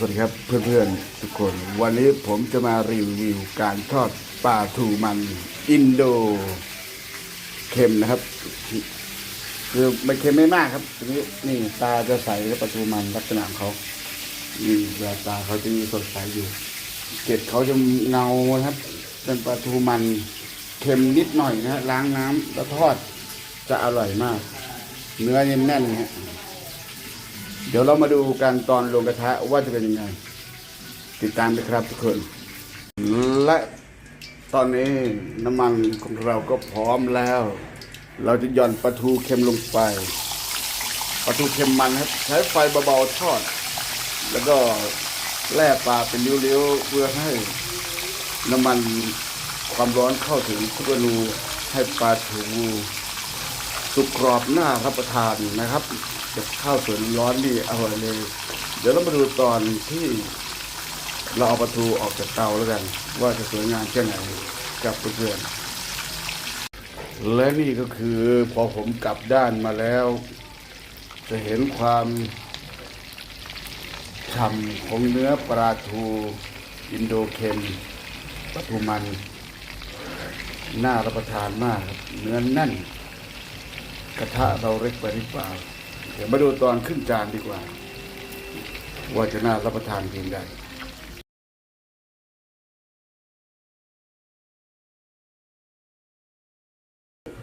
สวัสดีครับเพื่อนๆทุกคน วันนี้ผมจะมารีวิวการทอดปลาทูมันอินโดเค็มนะครับ คือไม่เค็มไม่มากครับทีนี้นี่ตาจะใสกับปลาทูมันลักษณะเขานี่แววตาเขาจะมีสดใสอยู่เกล็ดเขาจะเงาครับ เป็นปลาทูมันเค็มนิดหน่อยนะฮะล้างน้ำแล้วทอดจะอร่อยมาก เนื้อเนียแน่นๆฮะ เดี๋ยวเรามาดูกันตอนลงกระทะว่าจะเป็นยังไง ติดตามไปครับทุกคน และตอนนี้น้ำมันของเราก็พร้อมแล้ว เราจะหย่อนปลาทูเค็มลงไปปลาทูเค็มมันครับใช้ไฟเบาๆทอด แล้วก็แล่ปลาเป็นริ้วๆเพื่อให้น้ำมันความร้อนเข้าถึงทุกอนูให้ปลาทูสุกกรอบหน้ารับประทานนะครับ กับข้าวสวยร้อนนี่อร่อยเลย เดี๋ยวเรามาดูตอนที่เราเอาปลาทูออกจากเตาแล้วกัน ว่าจะสวยงามแค่ไหนกับเพื่อนๆและนี่ก็คือพอผมกลับด้านมาแล้ว จะเห็นความฉ่ำของเนื้อปลาทูอินโดเค็มปลาทูมันน่ารับประทานมากครับเนื้อแน่น กระทะเราเล็กไปหรือเปล่า ดี๋ยวมาดูตอนขึ้นจานดีกว่า ว่าจะน่ารับประทานเพียงใด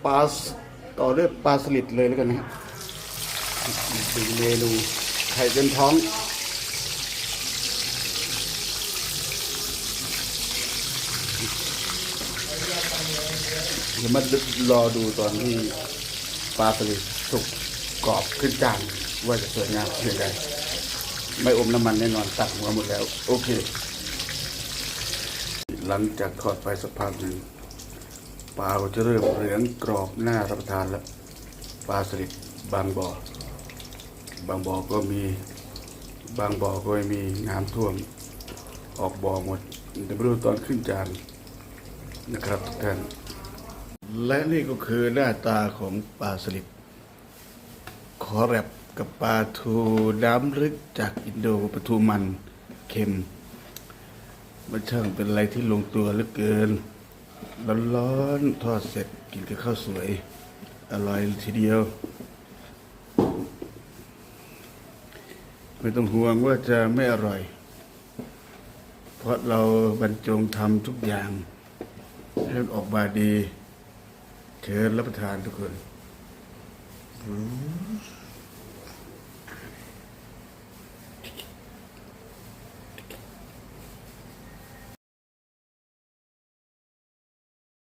ปลาสต่อด้วยปลาสลิดเลยแล้วกันนะฮะเป็นเมนูไข่เต็มท้องเดี๋ยวมารอดูตอนที่ปลาสลิดสุก กรอบขึ้นจานว่าจะสวยงามเพียงใดไม่อมน้ำมันแน่นอนตัดหัวหมดแล้ว โอเค หลังจากทอดไปสักพักหนึ่งปลาจะเริ่มเหลืองกรอบน้ารับประทานแล้วปลาสลิดบางบ่อบางบ่อก็มีบางบ่อก็มีน้ำท่วม ออกบ่อหมดเดี๋ยวมาดูตอนขึ้นจานนะครับทุกท่านและนี่ก็คือหน้าตาของปลาสลิด ขอแรบกับปลาทูน้ำลึกจากอินโดปลาทูมันเค็ม มันช่างเป็นอะไรที่ลงตัวเหลือเกิน ร้อนๆทอดเสร็จกินกับข้าวสวย อร่อยทีเดียว ไม่ต้องห่วงว่าจะไม่อร่อย เพราะเราบรรจงทำทุกอย่าง ให้มันออกมาดี เชิญรับประทานทุกคน